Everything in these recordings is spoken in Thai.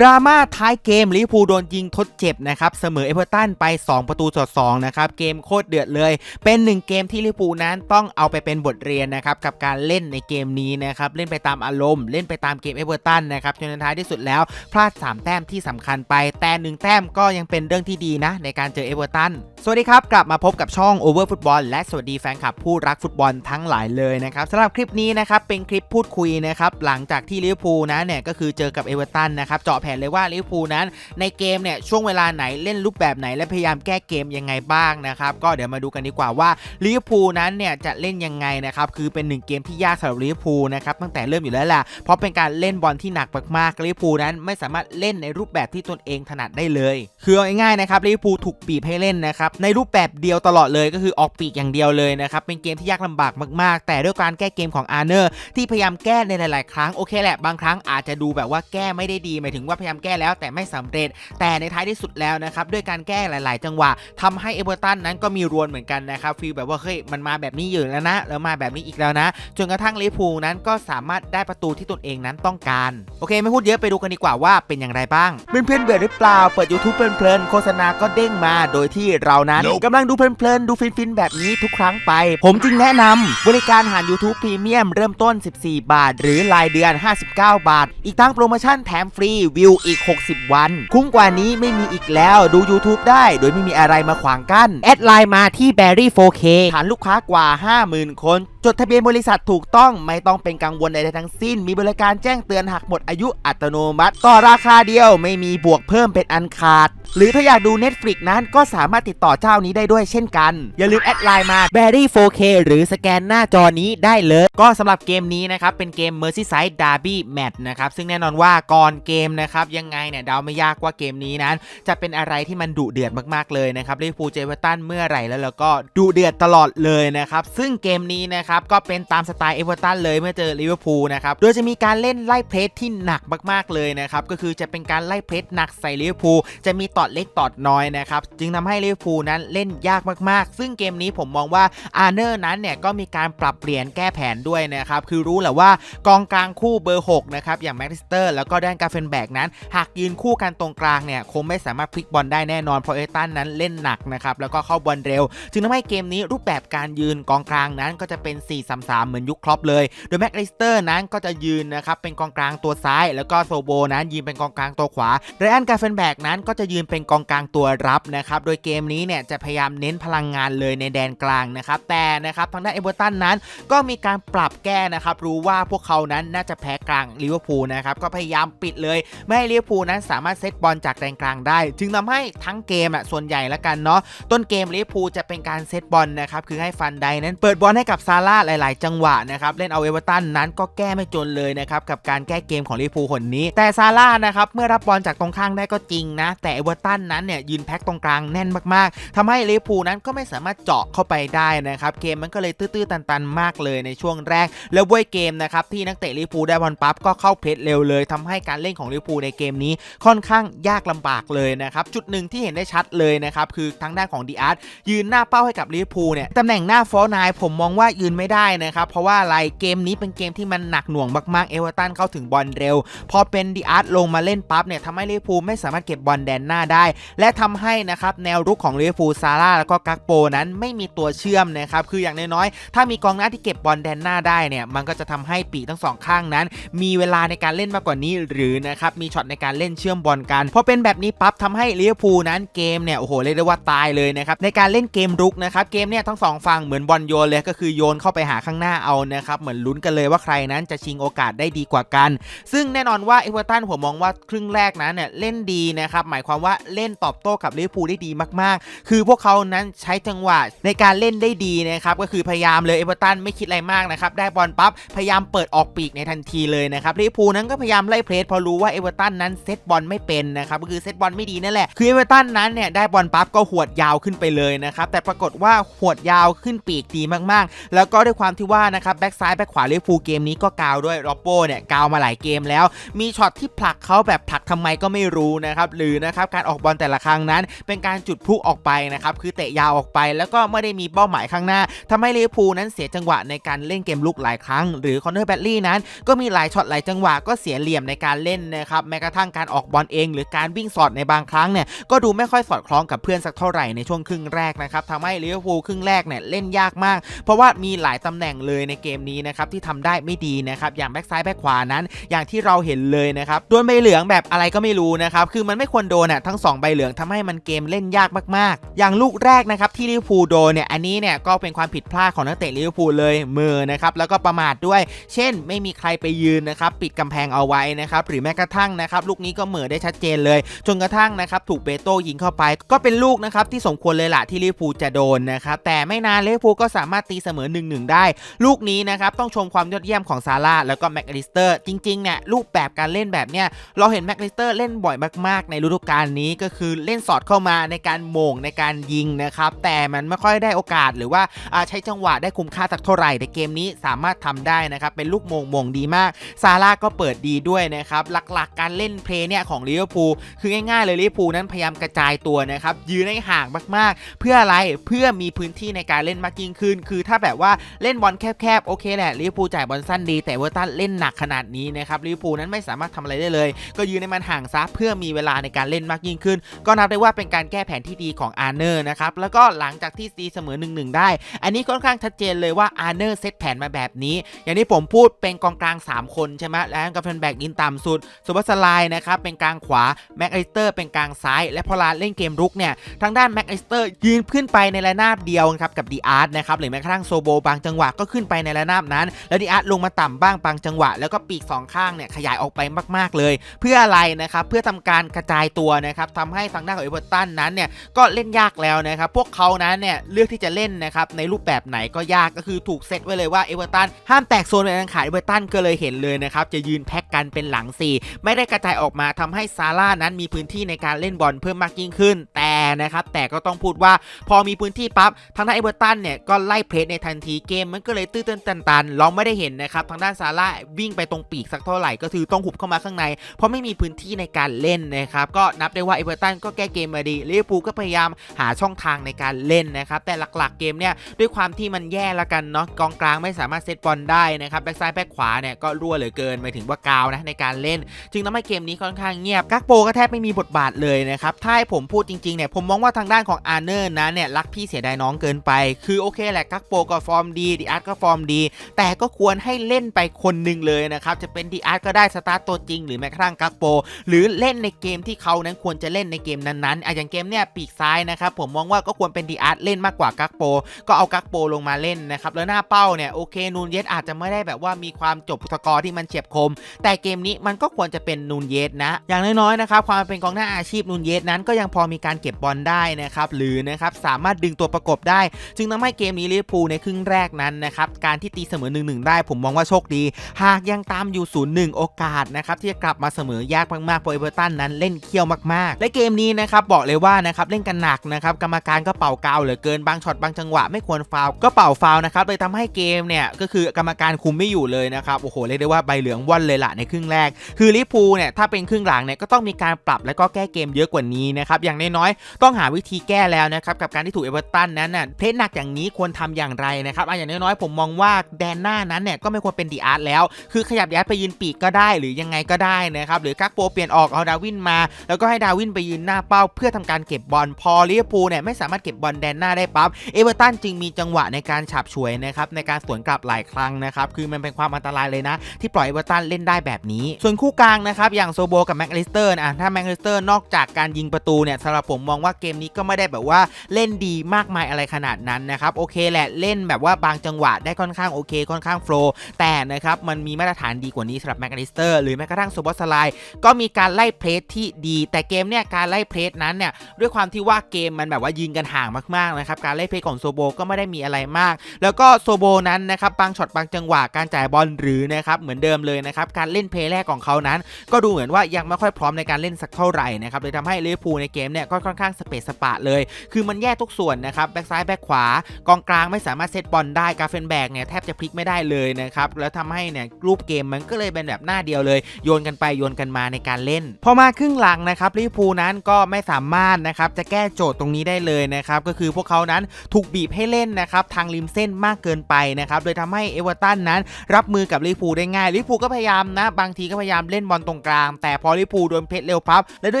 ดราม่าท้ายเกมลิพูโดนยิงทดเจ็บนะครับ เสมอเอเวอร์ตันไป 2 ประตูต่อ2นะครับ เกมโคตรเดือดเลย เป็นหนึ่งเกมที่ลิพูนั้นต้องเอาไปเป็นบทเรียนนะครับ กับการเล่นในเกมนี้นะครับ เล่นไปตามอารมณ์ เล่นไปตามเกมเอเวอร์ตันนะครับจนในท้ายที่สุดแล้ว พลาด 3 แต้มที่สำคัญไป แต่ 1 แต้มก็ยังเป็นเรื่องที่ดีนะ ในการเจอเอเวอร์ตันสวัสดีครับ กลับมาพบกับช่อง Over Football และสวัสดีแฟนคลับผู้รักฟุตบอลทั้งหลายเลยนะครับสำหรับคลิปนี้นะครับเป็นคลิปพูดคุยนะครับหลังจากที่ลิพูนะเนี่ยก็คือเจอกับเอเวอร์ตันนะครับเจาะแผนเลยว่าลิเวอร์พูลนั้น ในเกมเนี่ยช่วงเวลาไหนเล่นรูปแบบไหนและพยายามแก้เกมยังไงบ้างนะครับก็เดี๋ยวมาดูกันดีกว่าว่าลิเวอร์พูลนั้นเนี่ยจะเล่นยังไงนะครับคือเป็นหนึ่งเกมที่ยากสำหรับลิเวอร์พูลนะครับตั้งแต่เริ่มอยู่แล้วแหละเพราะเป็นการเล่นบอลที่หนักมากๆลิเวอร์พูลนั้นไม่สามารถเล่นในรูปแบบที่ตนเองถนัดได้เลย คือเอาง่ายๆนะครับลิเวอร์พูลถูกบีบให้เล่นนะครับในรูปแบบเดียวตลอดเลยก็คือออกปีกอย่างเดียวเลยนะครับเป็นเกมที่ยากลำบากมากๆ แต่ด้วยการแก้เกมของอาร์เนอร์ที่พยายามแก้ในหลาย ๆ ครั้งโอเคแหละบางครั้งอาจจะดูแบบว่าแก้ไม่ได้ดีหมายถึงว่าพยายามแก้แล้วแต่ไม่สำเร็จ แต่ในท้ายที่สุดแล้วนะครับด้วยการแก้หลาย ๆ จังหวะทำให้เอเวอร์ตันนั้นก็มีรวนเหมือนกันนะครับฟีลแบบว่าเฮ้ยมันมาแบบนี้อยู่แล้วนะแล้วมาแบบนี้อีกแล้วนะ จนกระทั่งลิเวอร์พูลนั้นก็สามารถได้ประตูที่ตนเองนั้นต้องการ โอเค ไม่พูดเยอะไปดูกันดีกว่าว่าเป็นอย่างไรบ้างเพื่อนๆเบื่อหรือเปล่าเปิด YouTube เพลินๆโฆษณาก็เด้งมาโดยที่เรานั้น Nope กำลังดูเพลินๆดูฟินๆแบบนี้ทุกครั้งไป ผมจึงแนะนำบริการหาร YouTube พรีเมียมเริ่มต้น 14 บาท หรือรายเดือน 59 บาท อีกทั้งโปรโมชั่นแถมฟรีวิวอีก 60 วัน คุ้มกว่านี้ไม่มีอีกแล้วดู YouTube ได้โดยไม่มีอะไรมาขวางกั้นแอดไลน์มาที่ Berry 4K ฐานลูกค้ากว่า 50,000 คน จดทะเบียนบริษัทถูกต้องไม่ต้องเป็นกังวลใดๆทั้งสิ้น มีบริการแจ้งเตือนหากหมดอายุอัตโนมัติ ต่อราคาเดียวไม่มีบวกเพิ่มเป็นอันขาด หรือถ้าอยากดู Netflix นั้นก็สามารถติดต่อเจ้านี้ได้ด้วยเช่นกัน อย่าลืมแอดไลน์มา Berry 4K หรือสแกนหน้าจอนี้ได้เลย ก็สำหรับเกมนี้นะครับ เป็นเกม Merseyside Derby Match นะครับ ซึ่งแน่นอนว่าก่อนเกมนะครับ ยังไงเนี่ยเดาไม่ยากว่าเกมนี้นั้น จะเป็นอะไรที่มันดุเดือดมากๆเลยนะครับลิเวอร์พูลเจเวอร์ตันเมื่อไหร่แล้วแล้วก็ดุเดือดตลอดเลยนะครับซึ่งเกมนี้นะครับก็เป็นตามสไตล์เอเวอร์ตันเลยเมื่อเจอลิเวอร์พูลนะครับโดยจะมีการเล่นไล่เพรสที่หนักมากๆเลยนะครับก็คือจะเป็นการไล่เพรสหนักใส่ลิเวอร์พูลจะมีตอดเล็กตอดน้อยนะครับจึงทำให้ลิเวอร์พูลนั้นเล่นยากมากๆ ซึ่งเกมนี้ผมมองว่าอาร์เนอร์นั้นเนี่ยก็มีการปรับเปลี่ยนแก้แผนด้วยนะครับคือรู้แหละว่ากองกลางคู่เบอร์6นะครับอย่างแม็กซิสเตอร์แล้วก็แดนกาเฟนแบกนั้น หากยืนคู่กันตรงกลางเนี่ยคงไม่สามารถพลิกบอลได้แน่นอนเพราะเอเวอร์ตันนั้นเล่นหนักนะครับแล้วก็เข้าบอลเร็ว จึงทำให้เกมนี้รูปแบบการยืนกองกลางนั้นก็จะเป็น4-3-3 เหมือนยุคครอปเลย โดยแม็กซิสเตอร์นั้นก็จะยืนนะครับเป็นกองกลางตัวซ้าย แล้วก็โซโบนั้นยืนเป็นกองกลางตัวขวาไรอันกาเฟนแบกนั้นก็จะยืนเป็นกองกลางตัวรับนะครับ โดยเกมนี้เนี่ยจะพยายามเน้นพลังงานเลยในแดนกลางนะครับ แต่นะครับทางด้านเอเวอร์ตันนั้นก็มีการปรับแก้นะครับ รู้ว่าพวกเขานั้นน่าจะแพ้กลางลิเวอร์พูลนะครับ ก็พยายามปิดเลย ไม่ให้ลิเวอร์พูลนั้นสามารถเซตบอลจากแดนกลางได้ จึงทำให้ทั้งเกมอะส่วนใหญ่ละกันเนาะ ต้นเกมลิเวอร์พูลจะเป็นการเซตบอลนะครับ คือให้ฟันไดนั้นเปิดบอลให้กับซาร่าหลาย ๆ จังหวะนะครับเล่นเอาเอเวอร์ตันนั้นก็แก้ไม่จนเลยนะครับกับการแก้เกมของลิเวอร์พูลคนนี้ แต่ซาร่านะครับเมื่อรับบอลจากตรงข้างได้ก็จริงนะ แต่เอเวอร์ตันนั้นเนี่ยยืนแพ็คตรงกลางแน่นมาก ๆทำให้ลิเวอร์พูลนั้นก็ไม่สามารถเจาะเข้าไปได้นะครับเกมมันก็เลยตื้อ ๆ ตัน ๆ มากเลยในช่วงแรก แล้วด้วยเกมนะครับที่นักเตะลิเวอร์พูลได้บอลปั๊บก็เข้าเพลสเร็วเลยทำให้การเล่นของลิเวอร์พูลในเกมนี้ค่อนข้างยากลำบากเลยนะครับจุดหนึ่งที่เห็นได้ชัดเลยนะครับคือทางด้านของดีอาร์ตยืนหน้าเป้าให้กับลิเวอร์พูลเนี่ยตำแหน่งหน้าฟอร์นายผมมองว่ายืนไม่ได้นะครับ เพราะว่าอะไรเกมนี้เป็นเกมที่มันหนักหน่วงมากๆ เอเวอร์ตันเข้าถึงบอลเร็ว พอเป็นดีอาร์ตลงมาเล่นปั๊บเนี่ยทำให้ลิเวอร์พูลไม่สามารถเก็บบอลแดนหน้าได้ และทำให้นะครับแนวรุกของลิเวอร์พูลซาร่าแล้วก็กักโปนั้นไม่มีตัวเชื่อมนะครับคืออย่างน้อยๆถ้ามีกองหน้าที่เก็บบอลแดนหน้าได้เนี่ยมันก็จะทำให้ปีกทั้งสองข้างนั้น มีเวลาในการเล่นมากกว่านี้หรือนะครับมีช็อตในการเล่นเชื่อมบอลกันพอเป็นแบบนี้ปั๊บทำให้ลิเวอร์พูลนั้นเกมเนี่ยโอ้โหเรียกได้ว่าตายเลยนะครับในการเล่นเกมรุกนะครับเกมเนี่ยทั้งสองฝั่งเหมือนบอลโยนเลยก็คือโยนเข้าไปหาข้างหน้าเอานะครับเหมือนลุ้นกันเลยว่าใครนั้นจะชิงโอกาสได้ดีกว่ากัน ซึ่งแน่นอนว่าเอเวอร์ตันผมมองว่าครึ่งแรกนั้นเนี่ยเล่นดีนะครับหมายความว่าเล่นตอบโต้กับลิเวอร์พูลได้ดีมากๆ คือพวกเขานั้นใช้จังหวะในการเล่นได้ดีนะครับก็คือพยายามเลยเอเวอร์ตันไม่คิดอะไรมากนะครับได้บอลปั๊บพยายามเปิดออกปีกในทันทีเลยนะครับลิเวอร์พูลนั้นก็พยายามไล่เพรสพอรู้ว่าเอเวอร์ตันนั้นเซตบอลไม่เป็นนะครับก็คือเซตบอลไม่ดีนั่นแหละคือเอเวอร์ตันนั้นเนี่ยได้บอลปั๊บก็หวดยาวขึ้นไปเลยนะครับแต่ปรากฏว่าหวดยาวขึ้นปีกดีมากๆ แล้วก็ด้วยความที่ว่านะครับแบ็กซ้ายแบ็กขวาลิเวอร์พูเกมนี้ก็กาวด้วยโรโปเนี่ยกาวมาหลายเกมแล้ว มีช็อตที่ผลักเขาแบบผลักทำไมก็ไม่รู้นะครับหรือนะครับการออกบอลแต่ละครั้งนั้น เป็นการจุดพลุออกไปนะครับคือเตะยาวออกไปแล้วก็ไม่ได้มีเป้าหมายข้างหน้าทำให้ลิเวอร์พูนั้นเสียจังหวะในการเล่นเกมลุกหลายครั้ง หรือคอนเนอร์แบตลี่นั้น ก็มีหลายช็อตหลายจังหวะก็เสียเหลี่ยมในการเล่นนะครับแม้กระทั่งการออกบอลเอง หรือการวิ่งสอดในบางครั้งเนี่ยก็ดูไม่ค่อยสอดคล้องกับเพื่อนสักเท่าไหร่ในช่วงครึ่งแรกนะครับทำให้ลิเวฟูครึ่งแรกเนี่ยเล่นยากมาก เพราะว่ามีหลายตำแหน่งเลยในเกมนี้นะครับที่ทำได้ไม่ดีนะครับอย่างแบ็กซ้ายแบ็กขวานั้น อย่างที่เราเห็นเลยนะครับโดนใบเหลืองแบบอะไรก็ไม่รู้นะครับคือมันไม่ควรโดนอะทั้งสองใบเหลืองทำให้มันเกมเล่นยากมากๆ อย่างลูกแรกนะครับที่ลิเวอร์พูลโดนเนี่ยอันนี้เนี่ยก็เป็นความผิดพลาดของนักเตะลิเวอร์พูลเลยมือนะครับแล้วก็ประมาทด้วย เช่น ไม่มีใครไปยืนนะครับปิดกำแพงเอาไว้นะครับหรือแม้กระทั่งนะครับลูกนี้ก็เหมือได้ชัดเจนเลย จนกระทั่งนะครับถูกเบโต้ยิงเข้าไป ก็เป็นลูกนะครับที่สมควรเลยล่ะที่ลิเวอร์พูลจะโดนนะครับแต่ไม่นานลิเวอร์พูลก็สามารถตีเสมอ1-1ได้ ลูกนี้นะครับต้องชมความยอดเยี่ยมของซาร่าแล้วก็แม็กอลิสเตอร์จริงๆเนี่ยรูปแบบการเล่นแบบเนี้ยเราเห็นแม็กอลิสเตอร์เล่นบ่อยมากๆ ในฤดูกาลนี้ก็คือเล่นสอดเข้ามาในการโมงในการยิงนะครับแต่มันไม่ค่อยได้โอกาสหรือว่าใช้จังหวะได้คุ้มค่าสักเท่าไหร่แต่เกมนี้สามารถทำได้นะครับเป็นลูกโมงโมงดีมากซาร่าก็เปิดดีด้วยนะครับหลักๆ การเล่นเพลย์เนี่ยของลิเวอร์พูลคือง่ายๆเลยลิเวอร์พูลนั้นพยายามกระจายตัวนะครับยืนให้ห่างมากๆ เพื่ออะไรเพื่อมีพื้นที่ในการเล่นมากยิ่งขึ้น คือถ้าแบบว่าเล่นบอลแคบๆโอเคแหละลิเวอร์พูลจ่ายบอลสั้นดี แต่เวอร์ตันเล่นหนักขนาดนี้นะครับลิเวอร์พูลนั้นไม่สามารถทำอะไรได้เลย ก็ยืนให้มันห่างซะเพื่อมีเวลาในการเล่นมากยิ่งขึ้น ก็นับได้ว่าเป็นการแก้แผนที่ดีของอาร์เนอร์นะครับแล้วก็หลังจากที่ตีเสมอ1-1ได้ อันนี้ค่อนข้างชัดเจนเลยว่าอาร์เนอร์เซตแผนมาแบบนี้ อย่างที่ผมพูดเป็นกองกลาง 3 คนใช่ไหมแล้วก็เป็นแบ็กอินต่ำสุดสุบัสไลน์นะครับเป็นกลางขวาแม็กอสเตอร์เป็นกลางซ้าย และพอลาเล่นเกมรุกเนี่ยทางด้านแม็กอสเตอร์ยืนขึ้นไปในระนาบเดียวครับกับดีอาร์ตนะครับหรือแม้กระทั่งโซโบบาางจังหวะก็ขึ้นไปในระนาบนั้น แล้วดีอาร์ตลงมาต่ำบ้างบางจังหวะ แล้วก็ปีกสองข้างเนี่ยขยายออกไปมาก ๆเลย เพื่ออะไรนะครับเพื่อทำการกระจายตัวนะครับทำให้ทางด้านของเอเวอร์ตันนั้นเนี่ยก็เล่นยากแล้วนะครับพวกเขานั้นเนี่ยเลือกที่จะเล่นนะครับในรูปแบบไหนก็ยากก็คือถูกเซตไว้เลยว่าเอเวอร์ตันห้ามแตกโซนเป็นอันขาดเอเวอร์ตันก็เลยเห็นเลยนะครับจะยืนแพ็กกันเป็นหลัง4ไม่ได้กระจายออกมาทำให้ซาร่านั้นมีพื้นที่ในการเล่นบอลเพิ่มมากยิ่งขึ้น แต่ นะครับแต่ก็ต้องพูดว่าพอมีพื้นที่ปั๊บทางด้านเอเวอร์ตันเนี่ยก็ไล่เพลสในทันทีเกมมันก็เลยตื้อตันตันๆเราไม่ได้เห็นนะครับทางด้านซาร่าวิ่งไปตรงปีกสักเท่าไหร่ก็คือต้องหุบเข้ามาข้างใน เพราะไม่มีพื้นที่ในการเล่นนะครับก็นับได้ว่าเอเวอร์ตันก็แก้เกมมาดีลิเวอร์พูลก็พยายามหาช่องทางในการเล่นนะครับแต่หลักๆเกมเนี่ยด้วยความที่มันแย่ละกันเนาะกองกลางไม่สามารถเซตบอลได้นะครับแบ็กซ้ายแบ็กขวาเนี่ยก็รั่วเหลือเกินหมายถึงว่ากาวนะในการเล่น จึงทำให้เกมนี้ค่อนข้างเงียบกักโปก็แทบไม่มีบทบาทเลยนะครับถ้าให้ผมพูดจริงๆเนี่ยผมมองว่าทางด้านของอาร์เนอร์นะเนี่ยรักพี่เสียดายน้องเกินไป คือโอเคแหละกักโปก็ฟอร์มดีดีอาร์ตก็ฟอร์มดี แต่ก็ควรให้เล่นไปคนหนึ่งเลยนะครับจะเป็นดีอาร์ตก็ได้สตาร์ตตัวจริงหรือแม้กระทั่งกักโป หรือเล่นในเกมที่เขานั้นควรจะเล่นในเกมนั้นๆอะอย่างเกมเนี่ยปีกซ้ายนะครับผมมองว่าก็ควรเป็นดีอาร์ตเล่นมากกว่ากักโป ก็เอากักโปลงมาเล่นนะครับแล้วหน้าเป้าเนี่ยโอเคนูนเยสอาจจะไม่ได้แบบว่ามีความจบสกอร์ที่มันเฉียบคม แต่เกมนี้มันก็ควรจะเป็นนูนเยสนะ อย่างน้อยๆนะครับความเป็นกองหน้าอาชีพนูนเยสนั้นก็ยังพอมีการเก็บบอลได้นะครับหรือนะครับสามารถดึงตัวประกบได้ จึงทำให้เกมนี้ลิเวอร์พูลในครึ่งแรกนั้นนะครับการที่ตีเสมอ 1-1 ได้ผมมองว่าโชคดี หากยังตามอยู่ 0-1 โอกาสนะครับที่จะกลับมาเสมอยากมากๆเพราะเอเวอร์ตันนั้นเล่นเคี่ยวมากๆ และเกมนี้นะครับบอกเลยว่านะครับเล่นกันหนักนะครับกรรมการก็เป่ากาวเหลือเกินบางช็อตบางจังหวะไม่ควรฟาวก็เป่าฟาวนะครับเลยทำให้เกมเนี่ยก็คือกรรมการคุมไม่อยู่เลยนะครับโอ้โหเรียกได้ว่าใบเหลืองว่อนเลยล่ะในครึ่งแรก คือลิเวอร์พูลเนี่ยถ้าเป็นครึ่งหลังเนี่ยก็ต้องมีการปรับและก็แก้เกมเยอะกว่านี้นะครับอย่างน้อยต้องหาวิธีแก้แล้วนะครับกับการที่ถูกเอเวอร์ตันนั้นน่ะเพลสหนักอย่างนี้ควรทำอย่างไรนะครับอะอย่างน้อยๆผมมองว่าแดนหน้านั้นเนี่ยก็ไม่ควรเป็นดีอาร์ตแล้ว คือขยับดีอาร์ตไปยืนปีกก็ได้หรือยังไงก็ได้นะครับหรือกักโปเปลี่ยนออกเอาดาวินมา แล้วก็ให้ดาวินไปยืนหน้าเป้า เพื่อทำการเก็บบอลพอลิเวอร์พูลเนี่ยไม่สามารถเก็บบอลแดนหน้าได้ปั๊บเอเวอร์ตันจึงมีจังหวะในการฉาบฉวยนะครับในการสวนกลับหลายครั้งนะครับคือมันเป็นความอันตรายเลยนะ ที่ปล่อยเอเวอร์ตันเล่นได้แบบนี้ ส่วนคู่กลางนะครับอย่างโซโบกับแม็กลิสเตอร์นะถ้าแม็กลิสเตอร์นอกจากการยิงประตูเนี่ยสำหรับผมมองว่าเกมนี้ก็ไม่ได้แบบว่าเล่นดีมากมายอะไรขนาดนั้นนะครับโอเคแหละเล่นแบบว่าบางจังหวะได้ค่อนข้างโอเคค่อนข้างโฟล์แต่นะครับมันมีมาตรฐานดีกว่านี้สำหรับแม็กอลิสเตอร์หรือแม้กระทั่งโซบอสไลก็มีการไล่เพลสที่ดีแต่เกมเนี่ยการไล่เพลสนั้นเนี่ยด้วยความที่ว่าเกมมันแบบว่ายิงกันห่างมากๆนะครับการไล่เพลสของโซโบก็ไม่ได้มีอะไรมาก แล้วก็โซโบนั้นนะครับบางช็อตบางจังหวะการจ่ายบอลหรือนะครับเหมือนเดิมเลยนะครับการเล่นเพลย์แรกของเขานั้น ก็ดูเหมือนว่ายังไม่ค่อยพร้อมในการเล่นสักเท่าไหร่นะครับเลยทำให้ลิเวอร์พูลในเกมเนี่ยก็ค่อนข้างสเปซสปะเลย คือมันแยกทุกส่วนนะครับแบ็กซ้ายแบ็กขวากองกลางไม่สามารถเซตบอลได้กาเฟนแบกเนี่ยแทบจะพลิกไม่ได้เลยนะครับแล้วทำให้เนี่ยรูปเกมมันก็เลยเป็นแบบหน้าเดียวเลย โยนกันไปโยนกันมาในการเล่น พอมาครึ่งหลังนะครับลิเวอร์พูลนั้นก็ไม่สามารถนะครับจะแก้โจทย์ตรงนี้ได้เลยนะครับก็คือพวกเขานั้นถูกบีบให้เล่นนะครับทางริมเส้นมากเกินไปนะครับโดยทำให้เอเวอร์ตันนั้น รับมือกับลิเวอร์พูลได้ง่ายลิเวอร์พูลก็พยายามนะ บางทีก็พยายามเล่นบอลตรงกลาง แต่พอลิเวอร์พูลโดนเพชรเร็วพับ และด้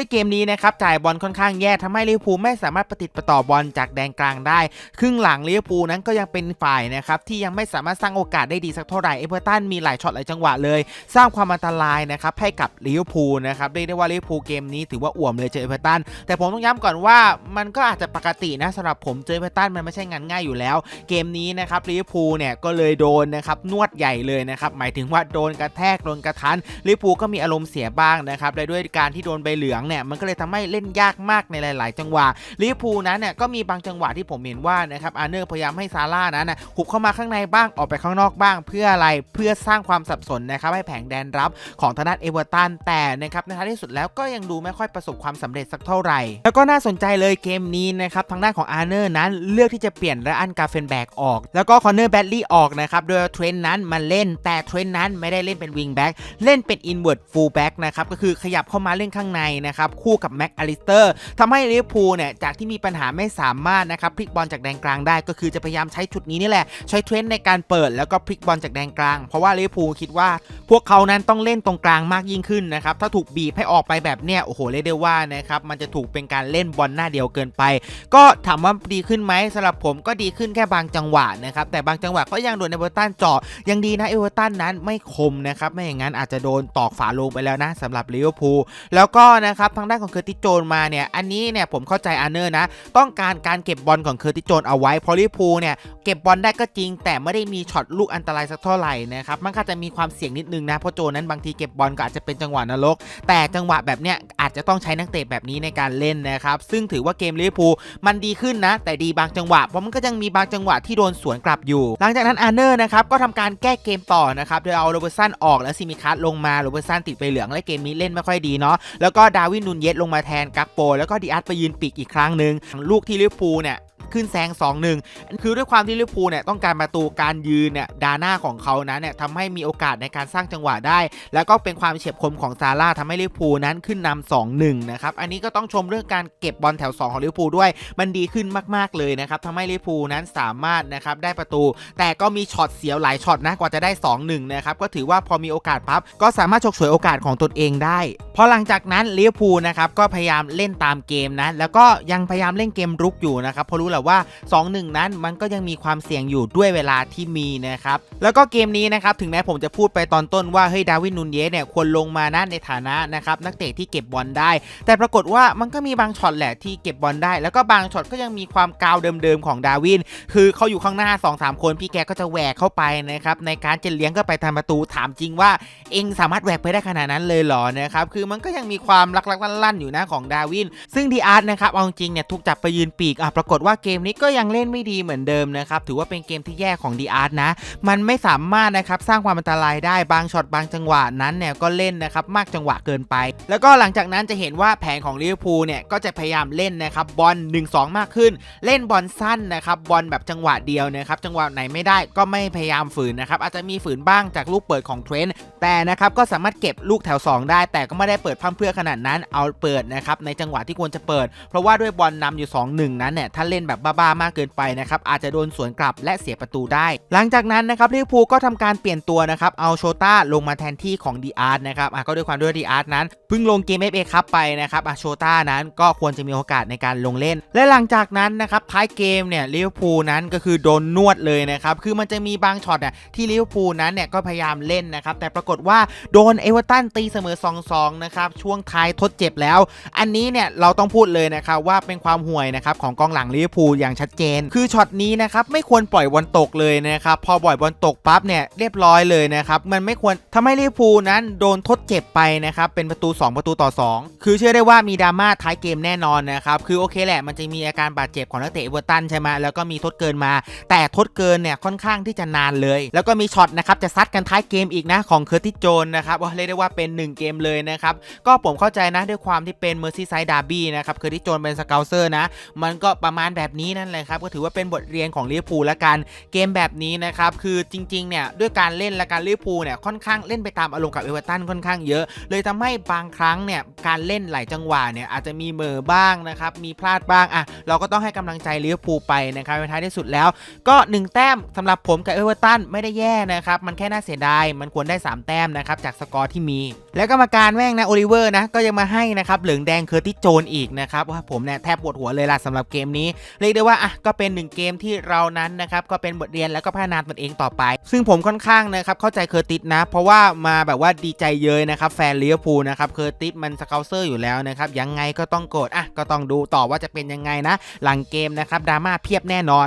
วยเกมนี้นะครับจ่ายบอลค่อนข้างแย่ทำให้ลิเวอร์พูลไม่สามารถประติดประต่อบอลจากแดนกลางได้ ครึ่งหลังลิเวอร์พูลนั้นก็ยังเป็นฝ่ายนะครับที่ยังไม่สามารถสร้างโอกาสได้ดีสักเท่าไหร่เอเวอร์ตันมีหลายช็อตหลายจังหวะเลย สร้างความอันตรายนะครับให้กับลิเวอร์พูลนะครับเรียกได้ว่าลิเวอร์พูลเกมนี้ถือว่าอ่วมเลยเจอเอเวอร์ตันแต่ผมต้องย้ำก่อนว่ามันก็อาจจะปกตินะสำหรับผมเจอเอเวอร์ตันมันไม่ใช่งานง่ายอยู่แล้ว เกมนี้นะครับลิเวอร์พูลเนี่ยก็เลยโดนนะครับนวดใหญ่เลยนะครับหมายถึงว่าโดนกระแทกโดนกระทันลิเวอร์พูลก็มีอารมณ์เสียบ้างนะครับและด้วยการที่โดนใบเหลืองเนี่ยมันก็เลยทำให้เล่นยากมากในหลายจังหวะลิเวอร์พูลนั้นเนี่ยก็มีบางจังหวะที่ผมเห็นว่านะครับอาร์เนอร์พยายามให้ซาร่านั้นนะหุบเข้ามาข้างในบ้างออกไปข้างนอกบ้าง เพื่ออะไรเพื่อสร้างความสับสนนะครับให้แผงแดนรับของทางด้านเอเวอร์ตันแต่นะครับในท้ายที่สุดแล้วก็ยังดูไม่ค่อยประสบความสำเร็จสักเท่าไหร่ แล้วก็น่าสนใจเลยเกมนี้นะครับทางด้านของอาร์เนอร์นั้นเลือกที่จะเปลี่ยนและอันกาเฟนแบกออก แล้วก็คอนเนอร์แบดลี่ออกนะครับโดยเทรนนั้นมาเล่นแต่เทรนนั้นไม่ได้เล่นเป็นวิงแบ็กเล่นเป็นอินเวอร์ฟูลแบ็กนะครับก็คือขยับเข้ามาเล่นข้างในนะครับคู่กับแม็กอลิสเตอร์ทำให้ลิเวอร์พูลเนี่ยจากที่มีปัญหาไม่สามารถนะครับพลิกบอลจากแดนกลางได้ก็คือจะพยายามใช้จุดนี้นี่แหละ ใช้เทรนด์ในการเปิดแล้วก็พลิกบอลจากแดนกลาง เพราะว่าลิเวอร์พูลคิดว่า พวกเขานั้นต้องเล่นตรงกลางมากยิ่งขึ้นนะครับถ้าถูกบีบให้ออกไปแบบเนี้ยโอ้โหเรียกได้ว่านะครับมันจะถูกเป็นการเล่นบอลหน้าเดียวเกินไป ก็ถามว่าดีขึ้นไหมสำหรับผมก็ดีขึ้นแค่บางจังหวะนะครับแต่บางจังหวะก็ยังโดนเอเวอร์ตันเจาะยังดีนะเอเวอร์ตันนั้นไม่คมนะครับไม่อย่างนั้นอาจจะโดนตอกฝาลงไปแล้วนะสำหรับลิเวอร์พูลแล้วก็นะครับทางด้านของเคอร์ติโจนมาเนี่ยอันนี้เนี่ยผมเข้าใจอาเนอร์นะ ต้องการการเก็บบอลของเคอร์ติโจนเอาไว้เพราะลิพูเนี่ยเก็บบอลได้ก็จริง แต่ไม่ได้มีช็อตลูกอันตรายสักเท่าไหร่นะครับมันก็จะมีความเสี่ยงนิดนึงนะเพราะโจนั้นบางทีเก็บบอลก็อาจจะเป็นจังหวะนรก แต่จังหวะแบบเนี้ยอาจจะต้องใช้นักเตะแบบนี้ในการเล่นนะครับซึ่งถือว่าเกมลิพูมันดีขึ้นนะ แต่ดีบางจังหวะเพราะมันก็ยังมีบางจังหวะที่โดนสวนกลับอยู่ หลังจากนั้นอาเนอร์นะครับก็ทำการแก้เกมต่อนะครับโดยเอาโรเบอร์สันออกแล้วซิมิคัสลงมาโรเบอร์สันติดไปเหลืองและเกมนี้เล่นไม่ค่อยดีเนาะแล้วก็ดาวินนูนเยสลงมาแทนกักโปแล้วก็ดิอาร์ตไปยืนปีกอีกครั้งหนึ่งลูกที่ลิเวอร์พูลเนี่ย ขึ้นแซง 2-1 คือด้วยความที่ลิเวอร์พูลเนี่ยต้องการประตูการยืนเนี่ยดาน้าของเขานั้นเนี่ยทำให้มีโอกาสในการสร้างจังหวะได้ แล้วก็เป็นความเฉียบคมของซาร่าทำให้ลิเวอร์พูลนั้นขึ้นนำ2-1 นะครับ อันนี้ก็ต้องชมเรื่องการเก็บบอลแถว 2 ของลิเวอร์พูลด้วย มันดีขึ้นมาก ๆ เลยนะครับทำให้ลิเวอร์พูลนั้นสามารถนะครับได้ประตู แต่ก็มีช็อตเสียวหลายช็อตนะกว่าจะได้ 2-1 นะครับก็ถือว่าพอมีโอกาสพับก็สามารถฉกฉวยโอกาสของตนเองได้พอหลังจากนั้นลิเวอร์พูลนะครับก็พยายามเล่นตามเกมนะแล้วก็ยังพยายามเล่นเกมรุกอยู่นะครับเพราะรู้แหละว่า 2-1 นั้นมันก็ยังมีความเสี่ยงอยู่ด้วยเวลาที่มีนะครับแล้วก็เกมนี้นะครับถึงแม้ผมจะพูดไปตอนต้นว่าเฮ้ยดาวินนูนเยสเนี่ยควรลงมานะในฐานะนะครับนักเตะที่เก็บบอลได้ แต่ปรากฏว่ามันก็มีบางช็อตแหละที่เก็บบอลได้ แล้วก็บางช็อตก็ยังมีความกาวเดิมๆของดาวิน คือเขาอยู่ข้างหน้า 2-3 คนพี่แกก็จะแหวกเข้าไปนะครับในการจะเลี้ยงก็ไปทำประตูถามจริงว่าเองสามารถแหวกไปได้ขนาดนั้นเลยเหรอนะครับคือมันก็ยังมีความลักๆลั่นๆอยู่นะของดาวิน ซึ่งดีอาร์ตนะครับเอาจริงเนี่ยถูกจับไปยืนปีกอะปรากฏว่าเกมนี้ก็ยังเล่นไม่ดีเหมือนเดิมนะครับ ถือว่าเป็นเกมที่แย่ของดีอาร์ตนะ มันไม่สามารถนะครับสร้างความอันตรายได้บางช็อตบางจังหวะนั้นเนี่ยก็เล่นนะครับมากจังหวะเกินไป แล้วก็หลังจากนั้นจะเห็นว่าแผนของลิเวอร์พูลเนี่ยก็จะพยายามเล่นนะครับบอล1-2 มากขึ้น เล่นบอลสั้นนะครับบอลแบบจังหวะเดียวนะครับจังหวะไหนไม่ได้ก็ไม่พยายามฝืนนะครับอาจจะมีฝืนบ้างจากลูกเปิดของเทรนต์แต่นะครับก็สามารถเก็บลูกแถว 2 ได้ แต่ก็ไม่ได้เปิดพร่ำเพื่อขนาดนั้นเอาเปิดนะครับในจังหวะที่ควรจะเปิด เพราะว่าด้วยบอลนำอยู่ 2-1 นั้นเนี่ยถ้าเล่นแบบบ้าๆมากเกินไปนะครับอาจจะโดนสวนกลับและเสียประตูได้ หลังจากนั้นนะครับลิเวอร์พูลก็ทำการเปลี่ยนตัวนะครับเอาโชต้าลงมาแทนที่ของดีอาร์ตนะครับก็ด้วยความด้วยดีอาร์ตนั้นเพิ่งลงเกมเอฟเอคัพไปนะครับโชต้านั้นก็ควรจะมีโอกาสในการลงเล่น และหลังจากนั้นนะครับท้ายเกมเนี่ยลิเวอร์พูลนั้นก็คือโดนนวดเลยนะครับคือมันจะมีบางช็อตอะที่ลิเวอร์พูลนั้นเนี่ยก็พยายามเล่นนะครับแต่ปรากฏว่าโดนเอเวอร์ตันตีเสมอ 2-2 นะครับช่วงท้ายทดเจ็บแล้ว อันนี้เนี่ยเราต้องพูดเลยนะครับว่าเป็นความห่วยนะครับของกองหลังลิเวอร์พูลพูลอย่างชัดเจน คือช็อตนี้นะครับไม่ควรปล่อยบอลตกเลยนะครับพอปล่อยบอลตกปั๊บเนี่ยเรียบร้อยเลยนะครับมันไม่ควรทำให้ลิเวอร์พูลนั้นโดนทดเจ็บไปนะครับเป็นประตู 2 ประตูต่อ 2 คือเชื่อได้ว่ามีดราม่าท้ายเกมแน่นอนนะครับคือโอเคแหละมันจะมีอาการบาดเจ็บของนักเตะเอเวอร์ตันใช่ไหมแล้วก็มีทดเกินมา แต่ทดเกินเนี่ยค่อนข้างที่จะนานเลย แล้วก็มีช็อตนะครับจะซัดกันท้ายเกมอีกนะของเคอร์ติโจนนะครับว่าเรียกได้ว่าเป็น 1 เกมเลยนะครับก็ผมเข้าใจนะด้วยความที่เป็นเมอร์ซี่ไซด์ดาร์บี้นะครับเคอร์ติโจนเป็นสเกลเซอร์นะมันก็ประมาณแบบนี้นั่นแหละครับก็ถือว่าเป็นบทเรียนของลิเวอร์พูลละกันเกมแบบนี้นะครับคือจริงๆเนี่ยด้วยการเล่นและการลิเวอร์พูลเนี่ยค่อนข้างเล่นไปตามอารมณ์กับเอเวอร์ตันค่อนข้างเยอะ เลยทำให้บางครั้งเนี่ยการเล่นหลายจังหวะเนี่ยอาจจะมีเม่อบ้างนะครับมีพลาดบ้างอะเราก็ต้องให้กำลังใจลิเวอร์พูลไปนะครับในท้ายที่สุดแล้ว ก็ 1 แต้มสำหรับผมกับเอเวอร์ตันไม่ได้แย่นะครับมันแค่น่าเสียดายมันควรได้ 3 แต้มนะครับจากสกอร์ที่มี แล้วกรรมการแม่งนะโอลิเวอร์นะก็ยังมาให้นะครับเหลืองแดงเคอร์ติโจนอีกนะครับว่าผมเนี่ยแทบปวดหัวเลยล่ะสำหรับเกมนี้เรียกได้ว่าอะก็เป็นหนึ่งเกมที่เรานั้นนะครับก็เป็นบทเรียนแล้วก็พัฒนาตนเองต่อไป ซึ่งผมค่อนข้างนะครับเข้าใจเคอร์ติสนะ เพราะว่ามาแบบว่าดีใจเยยนะครับแฟนลิเวพูนะครับเคอร์ติสมันสเกลเซอร์อยู่แล้วนะครับยังไงก็ต้องโกรธอะก็ต้องดูต่อว่าจะเป็นยังไงนะ หลังเกมนะครับดราม่าเพียบแน่นอน